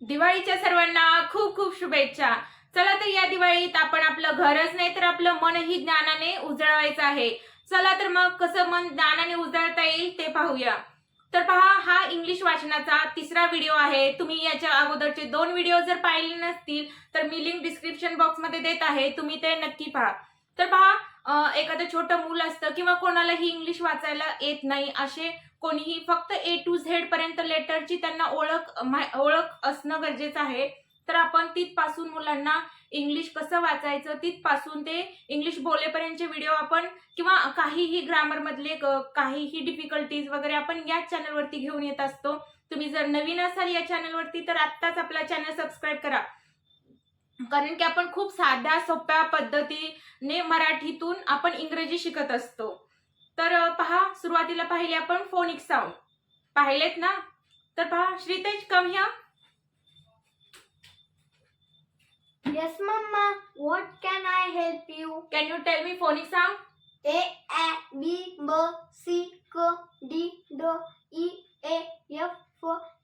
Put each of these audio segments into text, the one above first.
दिवाळीच्या सर्वांना खूप खूप शुभेच्छा. चला तर या दिवाळीत आपण आपलं घरच नाही तर आपलं मनही ज्ञानाने उजळवायचं आहे. चला तर मग कसं मन ज्ञानाने उजळता येईल ते पाहूया. तर पहा हा इंग्लिश वाचनाचा तिसरा व्हिडिओ आहे. तुम्ही याच्या अगोदरचे दोन व्हिडिओ जर पाहिले नसतील तर मी लिंक डिस्क्रिप्शन बॉक्समध्ये देत आहे. तुम्ही ते नक्की पहा. तर पहा एखादं छोटं मूल असतं किंवा कोणालाही इंग्लिश वाचायला येत नाही असे कोणीही फक्त ए टू झेड पर्यंत लेटरची त्यांना ओळख ओळख असणं गरजेचं आहे. तर आपण तिथपासून मुलांना इंग्लिश कसं वाचायचं तिथपासून ते इंग्लिश बोलेपर्यंतचे व्हिडिओ आपण किंवा काहीही ग्रामरमधले क- काहीही डिफिकल्टीज वगैरे आपण याच चॅनलवरती घेऊन येत असतो. तुम्ही जर नवीन असाल या चॅनलवरती तर आत्ताच आपला चॅनल सबस्क्राईब करा. कारण की आपण खूप साध्या सोप्या पद्धतीने मराठीतून आपण इंग्रजी शिकत असतो. तर पहा सुरुवातीला पाहिले आपण फोनिक साऊंड पाहिलेत ना? तर पहा श्रीतेज कम ह्या Yes, Mama. What can I help you? Can you tell me phonic sound A, A, B, B, C, K, D, D, E, A, F,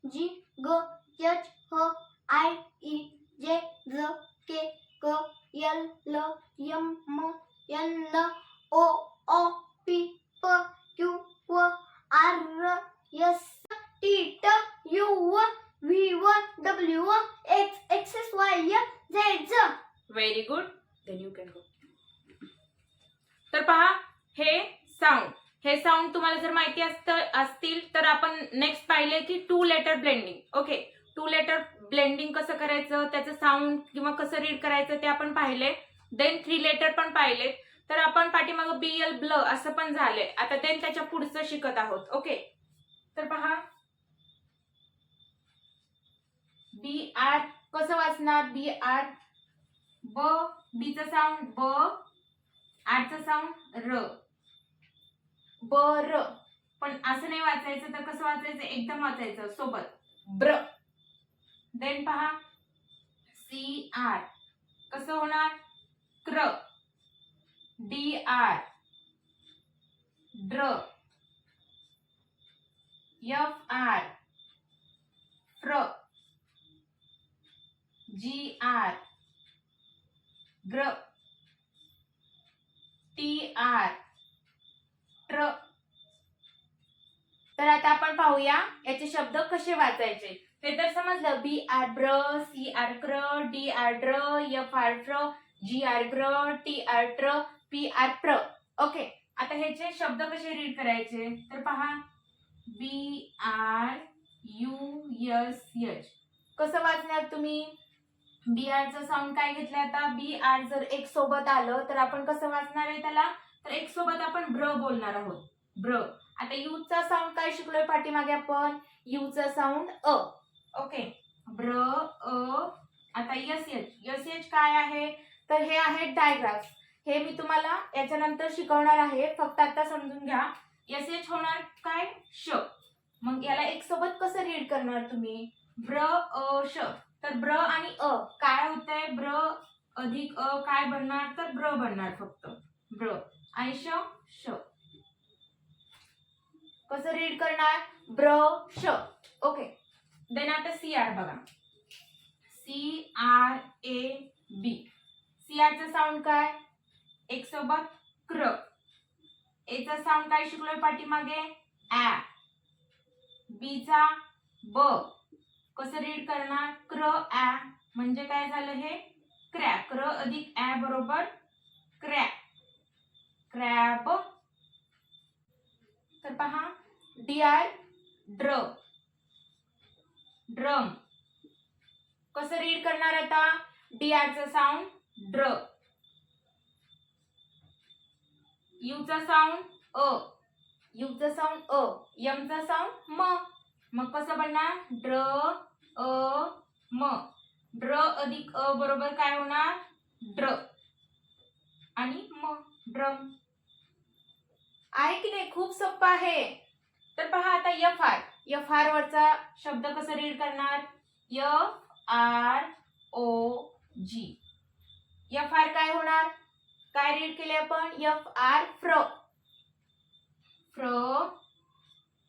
G, G, H, H, I, E, J, Z, K, K, L, L, M, N, O, O, P, P, Q, R, S, T, T, U, V, W, X, X, Y, Z, Z. Very good then you can go तर पहा हे sound हे sound तुम्हाला जर माहिती असतील तर आपण नेक्स्ट पाहिले की two letter blending okay two letter blending कसं करायचं त्याचं साऊंड किंवा कसं रीड करायचं ते आपण पाहिले. देन थ्री लेटर पण पाहिले. तर आपण पाठीमागं बी एल ब्ल असं पण झालंय आता देन त्याच्या पुढचं शिकत आहोत. ओके तर पहा. बी आर कसं वाचणार? बी आर ब बीचं साऊंड ब. आरचं साऊंड र. ब र. पण असं नाही वाचायचं तर कसं वाचायचं? एकदम वाचायचं. सोबत. ब्र. देन पहा. सी आर कसं होणार? क्र. डी आर ड्र. एफ आर फ्र. जी आर ग्र. टी आर ट्र. तर आता आपण पाहूया याचे शब्द कसे वाचायचे. हे तर समजलं. बी आर ब्र सी आर क्र डी आर्ड्र एफ आर जी आर्ग्र टी आर ट्र पी आर प्र ओके आता ह्याचे शब्द कसे रीड करायचे? तर पहा. B R U S H कसं वाचणार तुम्ही? बी आरचं साऊंड काय घेतलं आता? बी आर जर एक सोबत आलं तर आपण कसं वाचणार आहे त्याला? तर एक सोबत आपण ब्र बोलणार आहोत. ब्र. आता यूचा साऊंड काय शिकलोय पाठीमागे आपण? यूचा साऊंड अ. ओके. ब्र अ आता यस एच यस एच काय आहे? तर हे आहे डायग्राफ्स हे मी तुम्हाला याच्यानंतर शिकवणार आहे. फक्त आता समजून घ्या. यस एच होणार काय? श. मग याला एक सोबत कसं रीड करणार तुम्ही? ब्र अ श. तर ब्र आणि अ. काय होतंय? ब्र अधिक अ काय बनणार? तर ब्र बनणार फक्त. ब्र. आणि श? श. कसं रीड करणार? ब्र श. सी आर बघा. C R A B. C आरचा sound काय? एक सोबत क्र. एचा साऊंड काय शिकलोय पाठीमागे? ॲ बीचा ब. कसं रीड करणार? क्र ॲ म्हणजे काय झालं हे? क्रॅ. क्र अधिक ॲ बरोबर क्रॅ. क्रॅब. तर पहा. डी आर ड्र. ड्रम. कसं रीड करणार आता? डी आरचा साऊंड ड्र यूचा साऊंड अ. यूचा साऊंड अ. यमचा साऊंड म. मग कसं बनणार? ड्र अ म. ड्र अधिक अ बरोबर काय होणार? ड्र आणि म ड्रम. आहे की नाही? खूप सोपं आहे. तर पहा आता यफ आर एफ आर वरचा शब्द कसं रीड करणार? F R O G. F R काय होणार? काय रीड केले आपण? एफ आर फ्र. फ्र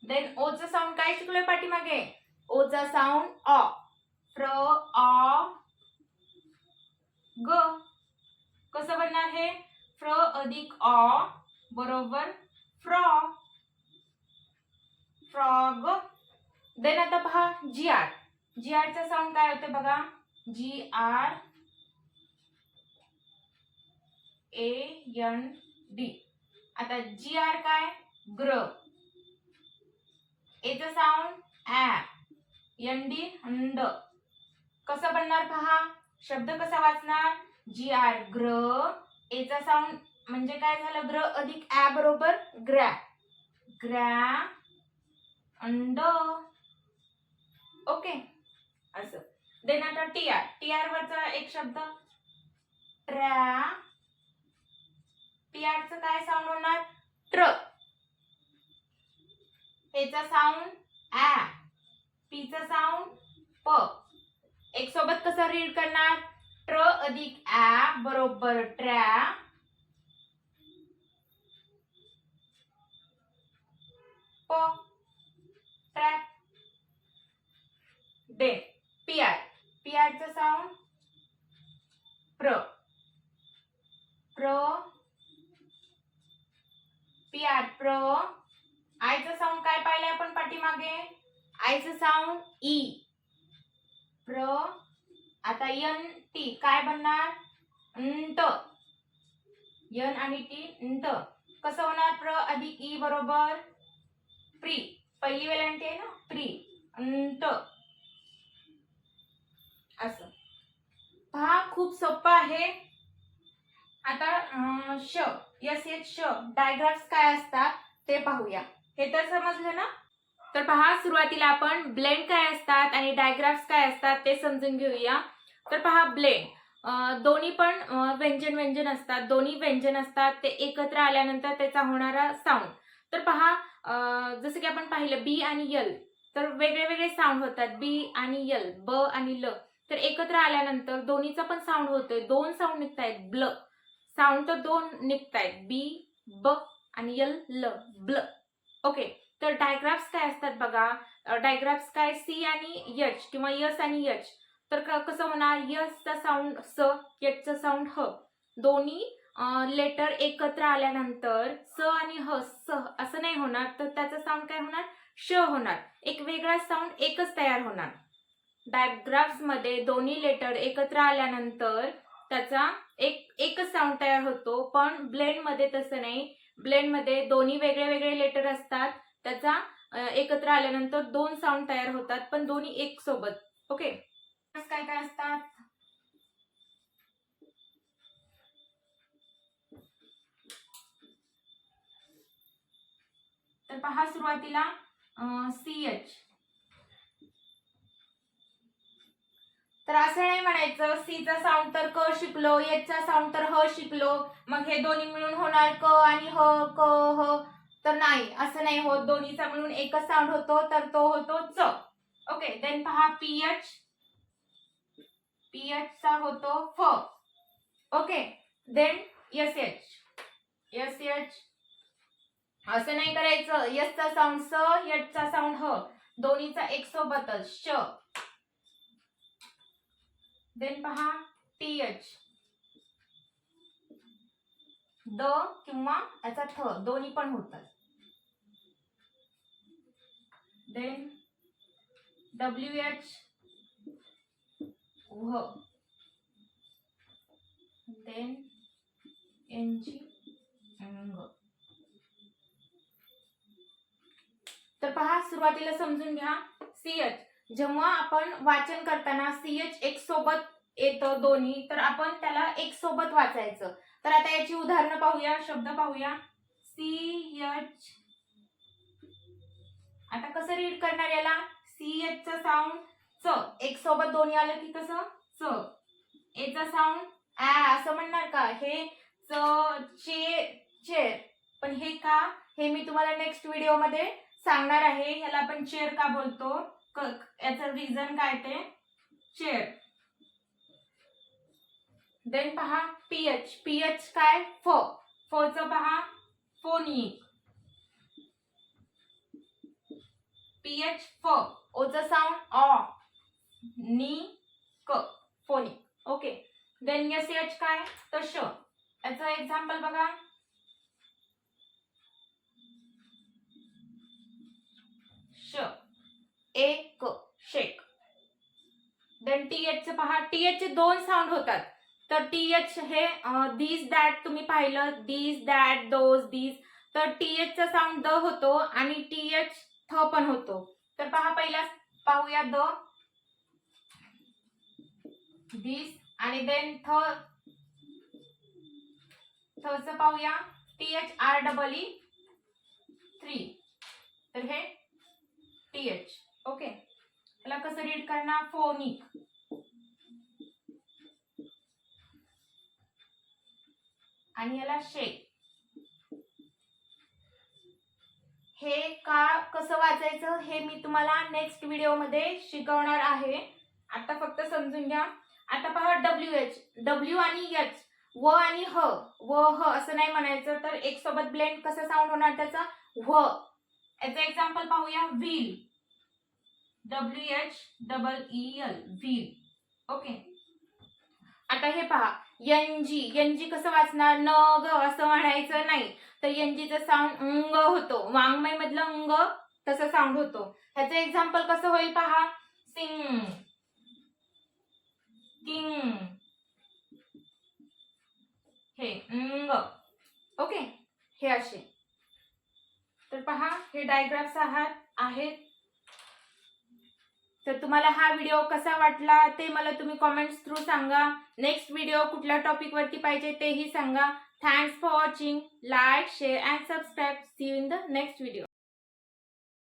देन ओचा साऊंड काय शिकलोय पाठीमागे? ओचा साऊंड ऑ फ्र ऑ ग. कसं बनणार हे? फ्र अधिक ऑ बरोबर. फ्रॉ. फ्रॉग देन आता पहा जी आर जी आरचा साऊंड काय होते बघा? G R A N D आता जी आर काय? ग्र एचं साऊंड ॲ एन डी अंड कसं बनणार पहा? शब्द कसा वाचणार? जी आर ग्र एचा साऊंड म्हणजे काय झालं? ग्र अधिक ॲ बरोबर ग्रॅ ग्रॅ अंड. ओके. असं. देन आता टी आर टी आर वरचा एक शब्द. ट्रॅ. टी आरचं काय साऊंड होणार? ट्र. हेचा साऊंड ॲ पीचा साऊंड प. एक सोबत कसं रीड करणार? ट्र अधिक ॲ बरोबर ट्रॅ. प. डे पी आर पी आरचं साऊंड प्र. प्र. पी आर प्र. आयचं साऊंड काय पाहिलंय आपण पाठीमागे? आयचं साऊंड ई प्र. आता यन टी काय बनणार? अंत यन आणि टी अंत कसं होणार? प्र अधिक ई e बरोबर. प्री पहिली वेलांटी आहे ना? प्री अंत असं पहा खूप सोपं आहे. आता श यस एच श डायग्राफ्स काय असतात ते पाहूया. हे तर समजलं ना? तर पहा सुरुवातीला आपण ब्लेंड काय असतात आणि डायग्राफ्स काय असतात ते समजून घेऊया. तर पहा ब्लेंड दोन्ही पण व्यंजन व्यंजन असतात. दोन्ही व्यंजन असतात. ते एकत्र आल्यानंतर त्याचा होणारा साऊंड तर पहा जसं की आपण पाहिलं बी आणि यल तर वेगळे वेगळे साऊंड होतात. बी आणि यल ब आणि ल. तर एकत्र आल्यानंतर दोन्हीचा पण साऊंड होतोय. दोन साऊंड निघतायत. ब्ल साऊंड तर दोन निघतायत. बी ब आणि यल ल ब्ल ओके तर डायग्राफ्स काय असतात बघा. डायग्राफ्स काय? सी आणि यच किंवा यस आणि यच तर क- कसं होणार? यसचा साऊंड स यचचा साऊंड ह. दोन्ही लेटर एकत्र आल्यानंतर स आणि ह स असं नाही होणार. तर त्याचा साऊंड काय होणार? श होणार. एक वेगळा साऊंड एकच तयार होणार. डायग्राफ्समध्ये दोन्ही लेटर एकत्र आल्यानंतर त्याचा एक एकच साऊंड तयार होतो. पण ब्लेंडमध्ये तसं नाही. ब्लेंडमध्ये दोन्ही वेगळे वेगळे लेटर असतात. त्याचा एकत्र आल्यानंतर दोन साऊंड तयार होतात पण दोन्ही एक सोबत. ओके? काय काय असतात? तर पहा सुरुवातीला सी एच तर असं नाही म्हणायचं सीचा साऊंड तर क शिकलो एचचा साऊंड तर ह शिकलो मग हे दोन्ही मिळून होणार क आणि ह क ह. तर नाही असं नाही होत. दोन्हीचा मिळून एकच साऊंड होतो तर तो होतो च. ओके देन पहा पीएच पीएचचा चा होतो फ. Okay then S H S H असं नाही करायचं. यसचा साऊंड स एच चा साऊंड ह. दोन्हीचा एक सोबतच श. देन पहा टी एच द किंवा याचा थ दोन्ही पण होतात. देन डब्ल्यू एच व्ह देन एन जी अंग. तर पहा सुरुवातीला समजून घ्या सी एच जेव्हा आपण वाचन करताना सी एच एक सोबत येतं दोन्ही तर आपण त्याला एक सोबत वाचायचं. तर आता याची उदाहरणं पाहूया शब्द पाहूया. सी एच आता कसं रीड करणार याला? सी एच चा साऊंड च. एक सोबत दोन्ही आलं की कसं? च. एचा साऊंड ऍ असं म्हणणार का? हे च चे चेर पण हे का? हे मी तुम्हाला नेक्स्ट व्हिडिओमध्ये सांगणार आहे ह्याला आपण चेअर का बोलतो? याचं रिझन काय ते? चेअर देन पहा पीएच पीएच काय? फ फच पहा. फोनिक पीएच फ ओचं साऊंड ऑ नी क phonic okay then S H काय? तर श याचं एक्झाम्पल बघा. श. एक शेक. देन टी एच पहा. टी एच चे दोन साऊंड होतात. तर टी एच हे दीज दॅट तुम्ही पाहिलं. दीज दॅट दोज दीज तर टी एच चा साऊंड द होतो आणि टी एच थ पण होतो. तर पहा पहिला पाहूया द. दिस आणि देन थ. थच पाहूया. T H R double E three तर हे टी एच ओके याला कसं रीड करणार? फोनिक आणि याला शेक हे का कसं वाचायचं? हे मी तुम्हाला नेक्स्ट व्हिडिओमध्ये शिकवणार आहे. आता फक्त समजून घ्या. आता पहा डब्ल्यू एच डब्ल्यू आणि एच व आणि ह व ह असं नाही म्हणायचं. तर एक सोबत ब्लेंड कसं साऊंड होणार त्याचा? व्ह याचं एक्झाम्पल पाहूया. Wheel. W H double E L wheel. Okay आता हे पहा. एनजी एनजी कसं वाचणार? न ग असं म्हणायचं नाही. तर एनजीचं साऊंड अंग होतो. वाङ्मय मधलं अंग तसं साऊंड होतो. ह्याचं एक्झाम्पल कसं होईल पहा? सिंग. किंग. हे अंग ओके हे असे. हे डायग्राफ्स आहात आहेत. तर तुम्हाला हा व्हिडिओ कसा वाटला ते मला तुम्ही कॉमेंट्स थ्रू सांगा. नेक्स्ट व्हिडिओ कुठल्या टॉपिकवरती पाहिजे तेही सांगा. Thanks for watching like share and subscribe see in the next video